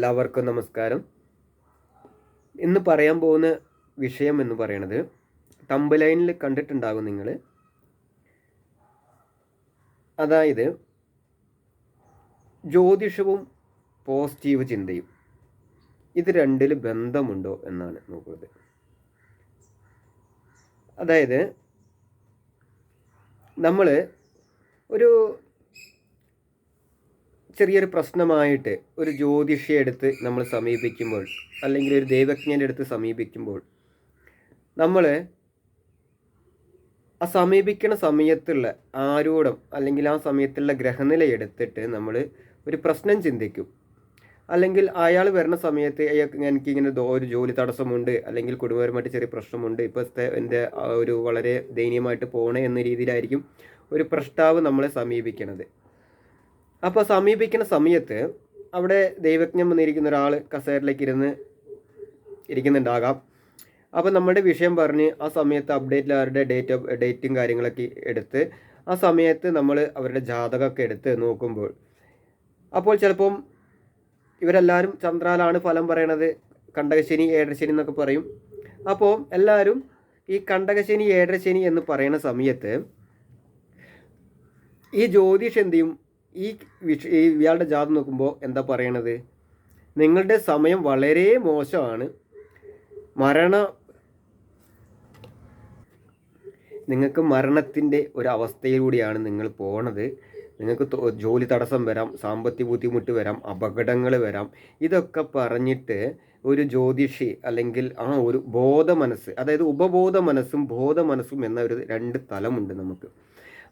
എല്ലാവർക്കും നമസ്കാരം. ഇന്ന് പറയാൻ പോകുന്ന വിഷയം എന്ന് പറയണത് തമ്പ് ലൈനിൽ കണ്ടിട്ടുണ്ടാകും നിങ്ങൾ അതായത് ജ്യോതിഷവും പോസിറ്റീവ് ചിന്തയും. ഇത് രണ്ടിൽ ബന്ധമുണ്ടോ എന്നാണ് നോക്കുന്നത്. അതായത് നമ്മൾ ഒരു ചെറിയൊരു പ്രശ്നമായിട്ട് ഒരു ജ്യോതിഷിയെ എടുത്ത് നമ്മൾ സമീപിക്കുമ്പോൾ അല്ലെങ്കിൽ ഒരു ദൈവജ്ഞന്റെ അടുത്ത് സമീപിക്കുമ്പോൾ നമ്മൾ ആ സമീപിക്കുന്ന സമയത്തുള്ള ആരോടും അല്ലെങ്കിൽ ആ സമയത്തുള്ള ഗ്രഹനില എടുത്തിട്ട് നമ്മൾ ഒരു പ്രശ്നം ചിന്തിക്കും. അല്ലെങ്കിൽ അയാൾ വരുന്ന സമയത്ത് അയാൾക്ക് എനിക്കിങ്ങനെ ദോ- ഒരു ജോലി തടസ്സമുണ്ട് അല്ലെങ്കിൽ കുടുംബപരമായിട്ട് ചെറിയ പ്രശ്നമുണ്ട് ഇപ്പോഴത്തെ എന്റെ ഒരു വളരെ ദയനീയമായിട്ട് പോകണേ എന്ന രീതിയിലായിരിക്കും ഒരു പ്രസ്താവ് നമ്മളെ സമീപിക്കണത്. അപ്പോൾ സമീപിക്കുന്ന സമയത്ത് അവിടെ ദൈവജ്ഞം വന്നിരിക്കുന്ന ഒരാൾ കസേരയിലേക്ക് ഇരുന്ന് ഇരിക്കുന്നുണ്ടാകാം. അപ്പോൾ നമ്മുടെ വിഷയം പറഞ്ഞ് ആ സമയത്ത് അപ്ഡേറ്റിൽ അവരുടെ ഡേറ്റ് ഓഫ് ഡേറ്റും കാര്യങ്ങളൊക്കെ എടുത്ത് ആ സമയത്ത് നമ്മൾ അവരുടെ ജാതകമൊക്കെ എടുത്ത് നോക്കുമ്പോൾ അപ്പോൾ ചിലപ്പം ഇവരെല്ലാവരും ചന്ദ്രാലാണ് ഫലം പറയണത് കണ്ടകശനി ഏഴരശനി എന്നൊക്കെ പറയും. അപ്പോൾ എല്ലാവരും ഈ കണ്ടകശനി ഏഴരശനി എന്ന് പറയുന്ന സമയത്ത് ഈ ജ്യോതിഷ് എന്ത് ചെയ്യും? ഈ വിഷ ഈ ഇയാളുടെ ജാതം നോക്കുമ്പോൾ എന്താ പറയണത്? നിങ്ങളുടെ സമയം വളരെ മോശമാണ്. മരണ നിങ്ങൾക്ക് മരണത്തിന്റെ ഒരു അവസ്ഥയിലൂടെയാണ് നിങ്ങൾ പോണത്. നിങ്ങൾക്ക് ജോലി തടസ്സം വരാം സാമ്പത്തിക ബുദ്ധിമുട്ട് വരാം അപകടങ്ങൾ വരാം. ഇതൊക്കെ പറഞ്ഞിട്ട് ഒരു ജ്യോതിഷി അല്ലെങ്കിൽ ആ ഒരു ബോധ മനസ്സ് അതായത് ഉപബോധ മനസ്സും ബോധ മനസ്സും എന്ന ഒരു രണ്ട് തലമുണ്ട് നമുക്ക്.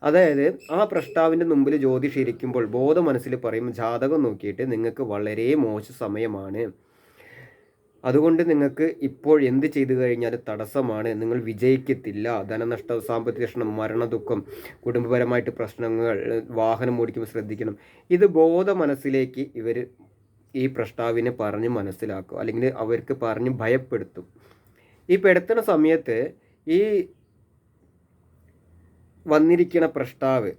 അതായത് ആ പ്രസ്താവിന്റെ മുമ്പിൽ ജ്യോതിഷി ഇരിക്കുമ്പോൾ ബോധ മനസ്സിൽ പറയും ജാതകം നോക്കിയിട്ട് നിങ്ങൾക്ക് വളരെ മോശ സമയമാണ്. അതുകൊണ്ട് നിങ്ങൾക്ക് ഇപ്പോൾ എന്ത് ചെയ്തു കഴിഞ്ഞാൽ തടസ്സമാണ്. നിങ്ങൾ വിജയിക്കത്തില്ല. ധനനഷ്ടം സാമ്പത്തിക നഷ്ടം മരണദുഃഖം കുടുംബപരമായിട്ട് പ്രശ്നങ്ങൾ വാഹനം ഓടിക്കുമ്പോൾ ശ്രദ്ധിക്കണം. ഇത് ബോധ മനസ്സിലേക്ക് ഇവർ ഈ പ്രസ്താവിനെ പറഞ്ഞ് മനസ്സിലാക്കും. അല്ലെങ്കിൽ അവർക്ക് പറഞ്ഞ് ഭയപ്പെടുത്തും. ഈ പെടുത്തുന്ന സമയത്ത് ഈ വന്നിരിക്കുന്ന പ്രസ്താവ്.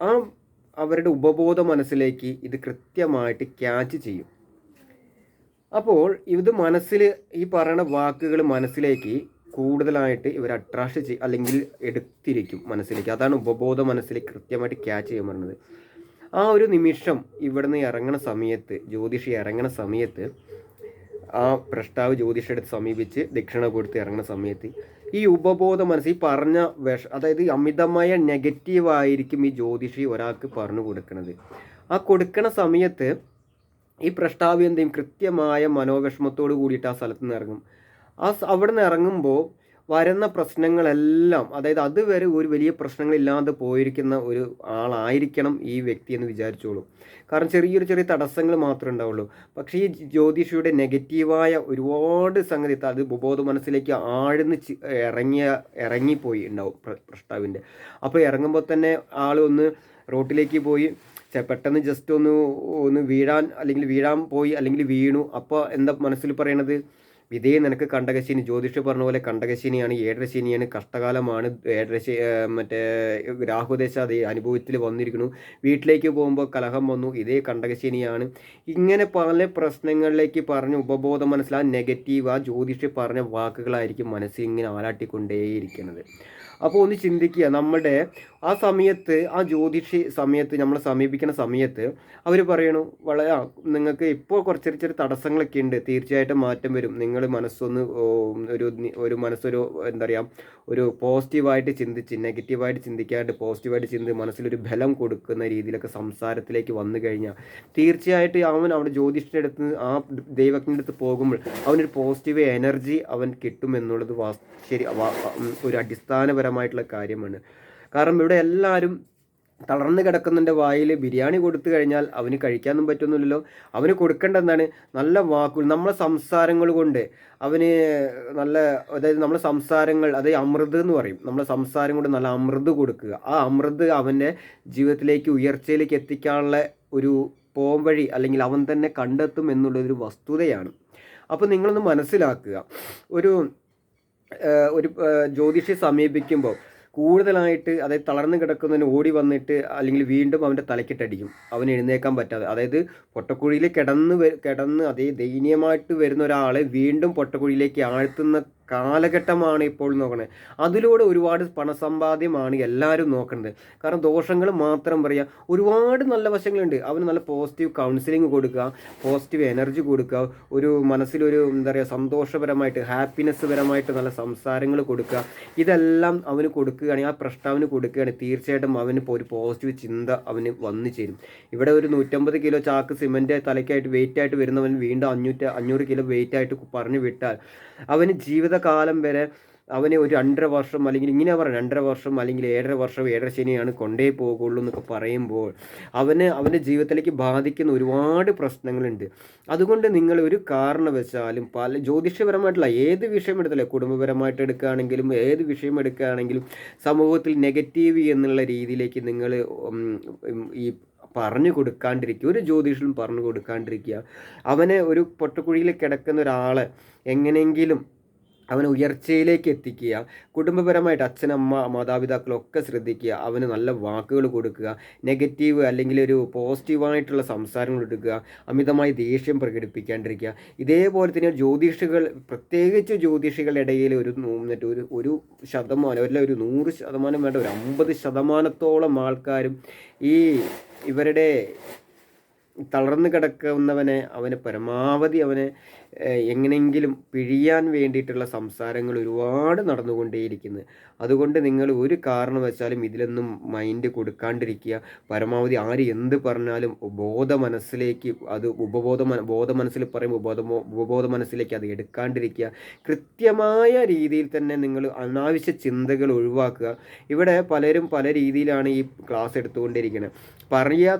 ആ അവരുടെ ഉപബോധ മനസ്സിലേക്ക് ഇത് കൃത്യമായിട്ട് ക്യാച്ച് ചെയ്യും. അപ്പോൾ ഇത് മനസ്സിൽ ഈ പറയുന്ന വാക്കുകൾ മനസ്സിലേക്ക് കൂടുതലായിട്ട് ഇവർ അട്രാക്ട് ചെയ്യും അല്ലെങ്കിൽ എടുത്തിരിക്കും മനസ്സിലേക്ക്. അതാണ് ഉപബോധ മനസ്സിൽ കൃത്യമായിട്ട് ക്യാച്ച് ചെയ്യാൻ പറയുന്നത് ആ ഒരു നിമിഷം ഇവിടുന്ന് ഇറങ്ങണ സമയത്ത് ജ്യോതിഷി ഇറങ്ങണ സമയത്ത് ആ പ്രസ്താവ് ജ്യോതിഷടുത്ത് സമീപിച്ച് ദക്ഷിണ കൊടുത്ത് ഇറങ്ങുന്ന സമയത്ത് ഈ ഉപബോധ മനസ്സ് ഈ പറഞ്ഞ വിഷ അതായത് അമിതമായ നെഗറ്റീവ് ആയിരിക്കും ഈ ജ്യോതിഷി ഒരാൾക്ക് പറഞ്ഞു കൊടുക്കുന്നത് ആ കൊടുക്കണ സമയത്ത് ഈ പ്രസ്താവ് എന്തെയും കൃത്യമായ മനോവിഷമത്തോട് കൂടിയിട്ട് ആ സ്ഥലത്ത് നിന്ന് ഇറങ്ങും. ആ അവിടെ നിന്ന് ഇറങ്ങുമ്പോൾ വരുന്ന പ്രശ്നങ്ങളെല്ലാം അതായത് അതുവരെ ഒരു വലിയ പ്രശ്നങ്ങളില്ലാതെ പോയിരിക്കുന്ന ഒരു ആളായിരിക്കണം ഈ വ്യക്തി എന്ന് വിചാരിച്ചോളൂ. കാരണം ചെറിയൊരു ചെറിയ തടസ്സങ്ങൾ മാത്രമേ ഉണ്ടാവുള്ളൂ. പക്ഷേ ഈ ജ്യോതിഷിയുടെ നെഗറ്റീവായ ഒരുപാട് സംഗതി അത് ബോധ മനസ്സിലേക്ക് ആഴ്ന്ന് ഇറങ്ങിയ ഇറങ്ങിപ്പോയി ഉണ്ടാവും പ്രഷ്ടാവിന്റെ അപ്പോൾ ഇറങ്ങുമ്പോൾ തന്നെ ആൾ ഒന്ന് റോട്ടിലേക്ക് പോയി പെട്ടെന്ന് ജസ്റ്റ് ഒന്ന് ഒന്ന് വീഴാൻ അല്ലെങ്കിൽ വീഴാൻ പോയി അല്ലെങ്കിൽ വീണു. അപ്പോൾ എന്താ മനസ്സിൽ പറയണത്? ഇതേ നിനക്ക് കണ്ടകശനി ജ്യോതിഷ പറഞ്ഞ പോലെ കണ്ടകശനിയാണ് ഏഴരശനിയാണ് കഷ്ടകാലമാണ് ഏഴരശ മറ്റേ രാഹുദേശ അത് അനുഭവത്തിൽ വന്നിരിക്കുന്നു. വീട്ടിലേക്ക് പോകുമ്പോൾ കലഹം വന്നു ഇതേ കണ്ടകശനിയാണ്. ഇങ്ങനെ പല പ്രശ്നങ്ങളിലേക്ക് പറഞ്ഞ് ഉപബോധം മനസ്സിൽ ആ നെഗറ്റീവ് ആ ജ്യോതിഷ പറഞ്ഞ വാക്കുകളായിരിക്കും മനസ്സിൽ ഇങ്ങനെ ആലാട്ടിക്കൊണ്ടേയിരിക്കുന്നത്. അപ്പോൾ ഒന്ന് ചിന്തിക്കുക നമ്മുടെ ആ സമയത്ത് ആ ജ്യോതിഷി സമയത്ത് നമ്മളെ സമീപിക്കുന്ന സമയത്ത് അവർ പറയണു വളരെ നിങ്ങൾക്ക് ഇപ്പോൾ കുറച്ച് ചെറിയ ചെറിയ തടസ്സങ്ങളൊക്കെ ഉണ്ട് തീർച്ചയായിട്ടും മാറ്റം വരും. നിങ്ങൾ മനസ്സൊന്ന് ഒരു ഒരു മനസ്സൊരു എന്താ പറയുക ഒരു പോസിറ്റീവായിട്ട് ചിന്തിച്ച് നെഗറ്റീവായിട്ട് ചിന്തിക്കാണ്ട് പോസിറ്റീവായിട്ട് ചിന്തി മനസ്സിലൊരു ബലം കൊടുക്കുന്ന രീതിയിലൊക്കെ സംസാരത്തിലേക്ക് വന്നു കഴിഞ്ഞാൽ തീർച്ചയായിട്ടും അവൻ അവിടെ ജ്യോതിഷിന്റെ അടുത്ത് ആ ദൈവത്തിന്റെ അടുത്ത് പോകുമ്പോൾ അവനൊരു പോസിറ്റീവ് എനർജി അവൻ കിട്ടും എന്നുള്ളത് വാസ് ശരി ഒരു അടിസ്ഥാനപരമായിട്ടുള്ള കാര്യമാണ്. കാരണം ഇവിടെ എല്ലാവരും തളർന്നു കിടക്കുന്നതിന്റെ വായിൽ ബിരിയാണി കൊടുത്തു കഴിഞ്ഞാൽ അവന് കഴിക്കാനൊന്നും പറ്റുന്നില്ലല്ലോ. അവന് കൊടുക്കേണ്ട എന്താണ്? നല്ല വാക്കുകൾ നമ്മളെ സംസാരങ്ങൾ കൊണ്ട് അവന് നല്ല അതായത് നമ്മളെ സംസാരങ്ങൾ അതായത് അമൃത് എന്ന് പറയും. നമ്മളെ സംസാരം കൊണ്ട് നല്ല അമൃത് കൊടുക്കുക. ആ അമൃത് അവന്റെ ജീവിതത്തിലേക്ക് ഉയർച്ചയിലേക്ക് എത്തിക്കാനുള്ള ഒരു പോംവഴി അല്ലെങ്കിൽ അവൻ തന്നെ കണ്ടെത്തും എന്നുള്ളൊരു വസ്തുതയാണ്. അപ്പോൾ നിങ്ങളൊന്ന് മനസ്സിലാക്കുക. ഒരു ഒരു ജ്യോതിഷി സമീപിക്കുമ്പോൾ കൂടുതലായിട്ട് അതായത് തളർന്നു കിടക്കുന്നതിന് ഓടി വന്നിട്ട് അല്ലെങ്കിൽ വീണ്ടും അവന്റെ തലക്കിട്ടടിക്കും അവൻ എഴുന്നേക്കാൻ പറ്റാതെ. അതായത് പൊട്ടക്കുഴിയിൽ കിടന്ന് കിടന്ന് അതേ ദയനീയമായിട്ട് വരുന്ന ഒരാളെ വീണ്ടും പൊട്ടക്കുഴിയിലേക്ക് ആഴ്ത്തുന്ന കാലഘട്ടമാണ് ഇപ്പോൾ നോക്കണത് അതിലൂടെ ഒരുപാട് പണസമ്പാദ്യമാണ് എല്ലാവരും നോക്കുന്നത് കാരണം ദോഷങ്ങൾ മാത്രം പറയുക ഒരുപാട് നല്ല വശങ്ങളുണ്ട്. അവന് നല്ല പോസിറ്റീവ് കൗൺസിലിംഗ് കൊടുക്കുക പോസിറ്റീവ് എനർജി കൊടുക്കുക ഒരു മനസ്സിലൊരു എന്താ പറയുക സന്തോഷപരമായിട്ട് ഹാപ്പിനെസ് പരമായിട്ട് നല്ല സംസാരങ്ങൾ കൊടുക്കുക. ഇതെല്ലാം അവന് കൊടുക്കുകയാണെങ്കിൽ ആ പ്രശ്നം കൊടുക്കുകയാണെങ്കിൽ തീർച്ചയായിട്ടും അവന് ഒരു പോസിറ്റീവ് ചിന്ത അവന് വന്നു ചേരും. ഇവിടെ ഒരു നൂറ്റമ്പത് കിലോ ചാക്ക് സിമെന്റ് തലയ്ക്കായിട്ട് വെയിറ്റ് ആയിട്ട് വരുന്നവൻ വീണ്ടും അഞ്ഞൂറ്റ അഞ്ഞൂറ് കിലോ വെയിറ്റ് ആയിട്ട് പറഞ്ഞു വിട്ടാൽ അവന് ജീവിതകാലം വരെ അവനെ ഒരു രണ്ടര വർഷം അല്ലെങ്കിൽ ഇങ്ങനെ പറയാം രണ്ടര വർഷം അല്ലെങ്കിൽ ഏഴര വർഷം ഏഴര ശനിയാണ് കൊണ്ടേ പോകുള്ളൂ എന്നൊക്കെ പറയുമ്പോൾ അവന് അവന്റെ ജീവിതത്തിലേക്ക് ബാധിക്കുന്ന ഒരുപാട് പ്രശ്നങ്ങളുണ്ട്. അതുകൊണ്ട് നിങ്ങൾ ഒരു കാരണവശാലും പല ജ്യോതിഷപരമായിട്ടുള്ള ഏത് വിഷയം എടുത്താലും കുടുംബപരമായിട്ട് എടുക്കുകയാണെങ്കിലും ഏത് വിഷയം എടുക്കുകയാണെങ്കിലും സമൂഹത്തിൽ നെഗറ്റീവ് എന്നുള്ള രീതിയിലേക്ക് നിങ്ങൾ ഈ പറഞ്ഞു കൊടുക്കാണ്ടിരിക്കുക ഒരു ജ്യോതിഷനും പറഞ്ഞു കൊടുക്കാണ്ടിരിക്കുക. അവനെ ഒരു പൊട്ടക്കുഴിയിൽ കിടക്കുന്ന ഒരാളെ എങ്ങനെയെങ്കിലും അവനെ ഉയർച്ചയിലേക്ക് എത്തിക്കുക. കുടുംബപരമായിട്ട് അച്ഛനമ്മ മാതാപിതാക്കളൊക്കെ ശ്രദ്ധിക്കുക. അവന് നല്ല വാക്കുകൾ കൊടുക്കുക. നെഗറ്റീവ് അല്ലെങ്കിൽ ഒരു പോസിറ്റീവായിട്ടുള്ള സംസാരങ്ങൾ എടുക്കുക അമിതമായി ദേഷ്യം പ്രകടിപ്പിക്കാണ്ടിരിക്കുക. ഇതേപോലെ തന്നെ ജ്യോതിഷികൾ പ്രത്യേകിച്ച് ജ്യോതിഷികളുടെ ഇടയിൽ ഒരു എന്നിട്ട് ഒരു ഒരു ശതമാനം അല്ല ഒരു നൂറ് ശതമാനം വേണ്ട ഒരു അമ്പത് ശതമാനത്തോളം ആൾക്കാരും ഈ ഇവരുടെ തളർന്നു കിടക്കുന്നവനെ അവനെ പരമാവധി അവനെ എങ്ങനെയെങ്കിലും പിഴിയാൻ വേണ്ടിയിട്ടുള്ള സംസാരങ്ങൾ ഒരുപാട് നടന്നുകൊണ്ടേയിരിക്കുന്നത് അതുകൊണ്ട് നിങ്ങൾ ഒരു കാരണവശാലും ഇതിലൊന്നും മൈൻഡ് കൊടുക്കാണ്ടിരിക്കുക. പരമാവധി ആര് എന്ത് പറഞ്ഞാലും ബോധ മനസ്സിലേക്ക് അത് ഉപബോധ ബോധ മനസ്സിൽ പറയും ഉപബോധ ഉപബോധ മനസ്സിലേക്ക് അത് എടുക്കാണ്ടിരിക്കുക. കൃത്യമായ രീതിയിൽ തന്നെ നിങ്ങൾ അനാവശ്യ ചിന്തകൾ ഒഴിവാക്കുക. ഇവിടെ പലരും പല രീതിയിലാണ് ഈ ക്ലാസ് എടുത്തുകൊണ്ടിരിക്കുന്നത് പറയാ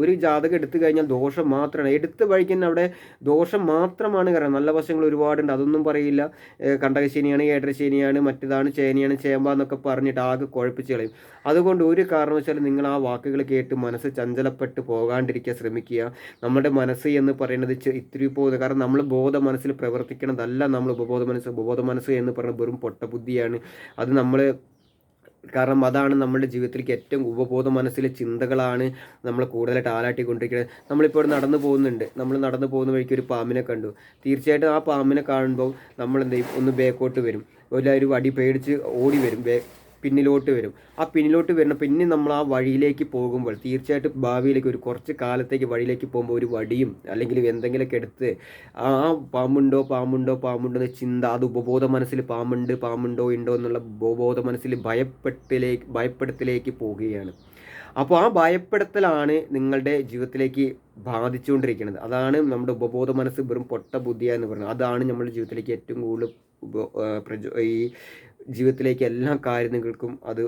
ഒരു ജാതകം എടുത്തു കഴിഞ്ഞാൽ ദോഷം മാത്രമാണ്. എടുത്ത് വഴിക്കുന്ന അവിടെ ദോഷം മാത്രമാണ് കാരണം നല്ല വശങ്ങൾ ഒരുപാടുണ്ട്. അതൊന്നും പറയില്ല. കണ്ടകശനിയാണ് ഏഴരശനിയാണ് മറ്റേതാണ് ചേനയാണ് ചേമ്പ എന്നൊക്കെ പറഞ്ഞിട്ട് ആകെ കുഴപ്പിച്ച് കളയും. അതുകൊണ്ട് ഒരു കാരണവശാലും നിങ്ങൾ ആ വാക്കുകൾ കേട്ട് മനസ്സ് ചഞ്ചലപ്പെട്ട് പോകാണ്ടിരിക്കാൻ ശ്രമിക്കുക. നമ്മുടെ മനസ്സ് എന്ന് പറയുന്നത് ഇത്തിരി പോകുന്നത് കാരണം നമ്മൾ ബോധ മനസ്സിൽ പ്രവർത്തിക്കണതല്ല നമ്മൾ ഉപബോധ മനസ്സ് ഉപബോധ മനസ്സ് എന്ന് പറയുന്നത് വെറും പൊട്ടബുദ്ധിയാണ്. അത് നമ്മൾ കാരണം അതാണ് നമ്മുടെ ജീവിതത്തിലേക്ക് ഏറ്റവും ഉപബോധ മനസ്സിലെ ചിന്തകളാണ് നമ്മൾ കൂടുതലായിട്ട് ആലാട്ടിക്കൊണ്ടിരിക്കുന്നത് നമ്മളിപ്പോൾ നടന്നു പോകുന്നുണ്ട്. നമ്മൾ നടന്നു പോകുന്ന വഴിക്ക് ഒരു പാമ്പിനെ കണ്ടു. തീർച്ചയായിട്ടും ആ പാമ്പിനെ കാണുമ്പോൾ നമ്മൾ എന്ത് ചെയ്യും? ഒന്ന് ബേക്കോട്ട് വരും. ഒരു അടി പേടിച്ച് ഓടി വരും. പിന്നിലോട്ട് വരും. ആ പിന്നിലോട്ട് വരുന്ന പിന്നെ നമ്മൾ ആ വഴിയിലേക്ക് പോകുമ്പോൾ തീർച്ചയായിട്ടും ഭാവിയിലേക്ക് ഒരു കുറച്ച് കാലത്തേക്ക് വഴിയിലേക്ക് പോകുമ്പോൾ ഒരു വടിയും അല്ലെങ്കിൽ എന്തെങ്കിലുമൊക്കെ എടുത്ത് ആ പാമ്പുണ്ടോ പാമ്പുണ്ടോ പാമ്പുണ്ടോ എന്ന ചിന്ത അത് ഉപബോധ മനസ്സിൽ പാമ്പുണ്ട് പാമ്പുണ്ടോ ഉണ്ടോ എന്നുള്ള ഉപബോധ മനസ്സിൽ ഭയപ്പെട്ടിലേക്ക് ഭയപ്പെടുത്തിലേക്ക് പോവുകയാണ് അപ്പോൾ ആ ഭയപ്പെടുത്തലാണ് നിങ്ങളുടെ ജീവിതത്തിലേക്ക് ബാധിച്ചുകൊണ്ടിരിക്കുന്നത്. അതാണ് നമ്മുടെ ഉപബോധ മനസ്സ് വെറും പൊട്ട ബുദ്ധിയ എന്ന് പറയുന്നത്. അതാണ് നമ്മുടെ ജീവിതത്തിലേക്ക് ഏറ്റവും കൂടുതൽ ഈ ജീവിതത്തിലേക്ക് എല്ലാ കാര്യങ്ങൾക്കും അത്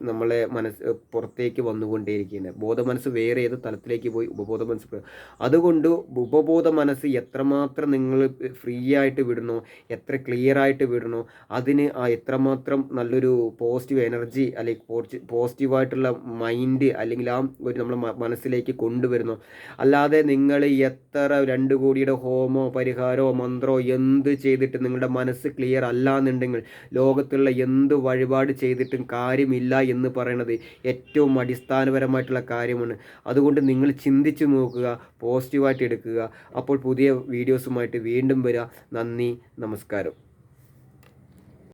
നമ്മളെ മനസ്സ് പുറത്തേക്ക് വന്നുകൊണ്ടേയിരിക്കുന്നത് ബോധ മനസ്സ് വേറെ ഏത് തലത്തിലേക്ക് പോയി ഉപബോധ മനസ്സ് അതുകൊണ്ട് ഉപബോധ മനസ്സ് എത്രമാത്രം നിങ്ങൾ ഫ്രീ ആയിട്ട് വിടണോ എത്ര ക്ലിയർ ആയിട്ട് വിടണോ അതിന് ആ എത്രമാത്രം നല്ലൊരു പോസിറ്റീവ് എനർജി അല്ലെങ്കിൽ പോസിറ്റീവായിട്ടുള്ള മൈൻഡ് അല്ലെങ്കിൽ ആ ഒരു നമ്മളെ മനസ്സിലേക്ക് കൊണ്ടുവരുന്നു. അല്ലാതെ നിങ്ങൾ എത്ര രണ്ട് കോടിയുടെ ഹോമോ പരിഹാരമോ മന്ത്രോ എന്ത് ചെയ്തിട്ട് നിങ്ങളുടെ മനസ്സ് ക്ലിയർ അല്ല എന്നുണ്ടെങ്കിൽ ലോകത്തുള്ള എന്ത് വഴിപാട് ചെയ്തിട്ടും കാര്യമില്ല എന്ന് പറയുന്നത് ഏറ്റവും അടിസ്ഥാനപരമായിട്ടുള്ള കാര്യമാണ്. അതുകൊണ്ട് നിങ്ങൾ ചിന്തിച്ച് നോക്കുക പോസിറ്റീവായിട്ട് എടുക്കുക. അപ്പോൾ പുതിയ വീഡിയോസുമായിട്ട് വീണ്ടും വരിക നന്ദി നമസ്കാരം.